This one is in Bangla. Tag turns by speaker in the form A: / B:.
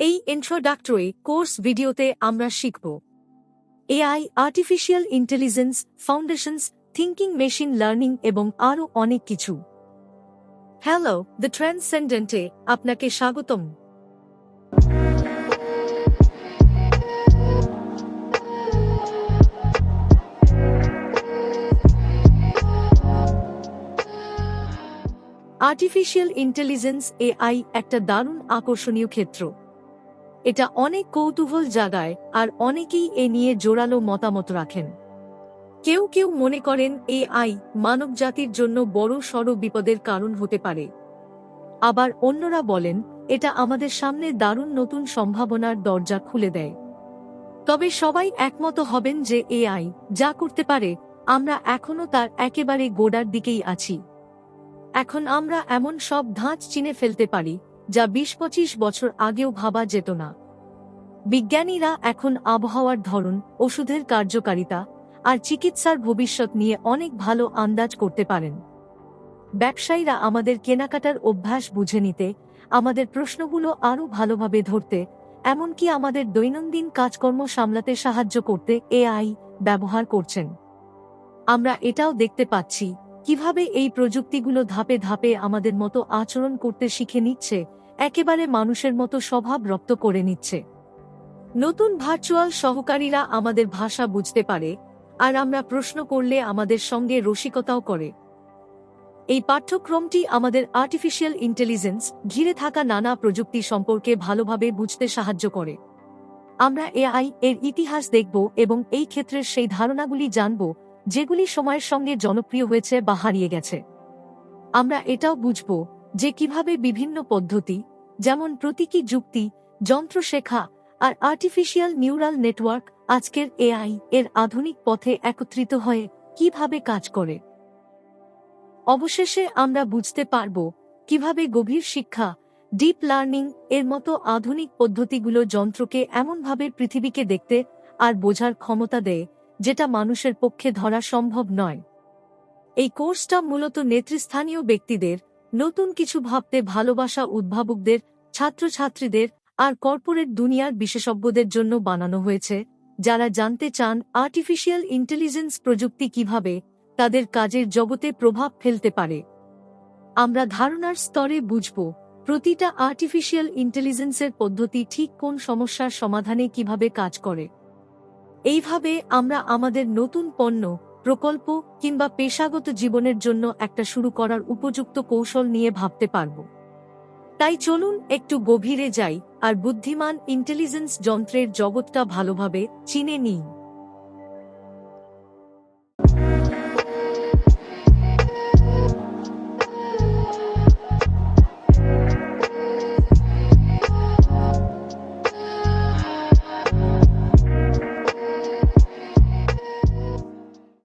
A: এই ইন্ট্রোডাক্টরি কোর্স ভিডিওতে আমরা শিখব AI artificial intelligence foundations thinking machine learning এবং আরও অনেক কিছু। হ্যালো দ্য ট্রান্সেন্ডেন্টে আপনাকে স্বাগতম। আর্টিফিশিয়াল ইন্টেলিজেন্স এআই একটা দারুণ আকর্ষণীয় ক্ষেত্র। এটা অনেক কৌতূহল জাগায় আর অনেকেই এ নিয়ে জোরালো মতামত রাখেন। কেউ কেউ মনে করেন এআই মানবজাতির জন্য বড় সড় বিপদের কারণ হতে পারে। আবার অন্যরা বলেন, এটা আমাদের সামনে দারুণ নতুন সম্ভাবনার দরজা খুলে দেয়। তবে সবাই একমত হবেন যে এআই যা করতে পারে, আমরা এখনও তার একেবারে গোড়ার দিকেই আছি। এখন আমরা এমন সব ধাঁচ চিনে ফেলতে পারি যা বিশ পঁচিশ বছর আগেও ভাবা যেত না। বিজ্ঞানীরা এখন আবহাওয়ার ধরন, ওষুধের কার্যকারিতা আর চিকিৎসার ভবিষ্যৎ নিয়ে অনেক ভালো আন্দাজ করতে পারেন। ব্যবসায়ীরা আমাদের কেনাকাটার অভ্যাস বুঝে নিতে, আমাদের প্রশ্নগুলো আরও ভালোভাবে ধরতে, এমনকি আমাদের দৈনন্দিন কাজকর্ম সামলাতে সাহায্য করতে এআই ব্যবহার করছেন। আমরা এটাও দেখতে পাচ্ছি কীভাবে এই প্রযুক্তিগুলো ধাপে ধাপে আমাদের মতো আচরণ করতে শিখে নিচ্ছে, একেবারে মানুষের মতো স্বভাব রপ্ত করে নিচ্ছে। নতুন ভার্চুয়াল সহকারীরা আমাদের ভাষা বুঝতে পারে, আর আমরা প্রশ্ন করলে আমাদের সঙ্গে রসিকতাও করে। এই পাঠ্যক্রমটি আমাদের আর্টিফিশিয়াল ইন্টেলিজেন্স ঘিরে থাকা নানা প্রযুক্তি সম্পর্কে ভালোভাবে বুঝতে সাহায্য করে। আমরা এআই এর ইতিহাস দেখব এবং এই ক্ষেত্রের সেই ধারণাগুলি জানব যেগুলি সময়ের সঙ্গে জনপ্রিয় হয়েছে বা হারিয়ে গেছে। আমরা এটাও বুঝব যে কীভাবে বিভিন্ন পদ্ধতি, যেমন প্রতীকী যুক্তি, যন্ত্র শেখা আর আর্টিফিশিয়াল নিউরাল নেটওয়ার্ক আজকের এআই এর আধুনিক পথে একত্রিত হয়ে কীভাবে কাজ করে। অবশেষে আমরা বুঝতে পারব কীভাবে গভীর শিক্ষা ডিপ লার্নিং এর মতো আধুনিক পদ্ধতিগুলো যন্ত্রকে এমনভাবে পৃথিবীকে দেখতে আর বোঝার ক্ষমতা দেয় যেটা মানুষের পক্ষে ধরা সম্ভব নয়। এই কোর্সটা মূলত নেতৃস্থানীয় ব্যক্তিদের, নতুন কিছু ভাবতে ভালোবাসা উদ্ভাবকদের, ছাত্রছাত্রীদের আর কর্পোরেট দুনিয়ার বিশেষজ্ঞদের জন্য বানানো হয়েছে, যারা জানতে চান আর্টিফিশিয়াল ইন্টেলিজেন্স প্রযুক্তি কীভাবে তাদের কাজের জগতে প্রভাব ফেলতে পারে। আমরা ধারণার স্তরে বুঝব, প্রতিটা আর্টিফিশিয়াল ইন্টেলিজেন্সের পদ্ধতি ঠিক কোন সমস্যার সমাধানে কীভাবে কাজ করে। এইভাবে আমরা আমাদের নতুন পণ্য, প্রকল্প কিংবা পেশাগত জীবনের জন্য একটা শুরু করার উপযুক্ত কৌশল নিয়ে ভাবতে পারব। তাই চলুন একটু গভীরে যাই আর বুদ্ধিমান ইন্টেলিজেন্স যন্ত্রের জগৎটা ভালোভাবে চিনে নিই।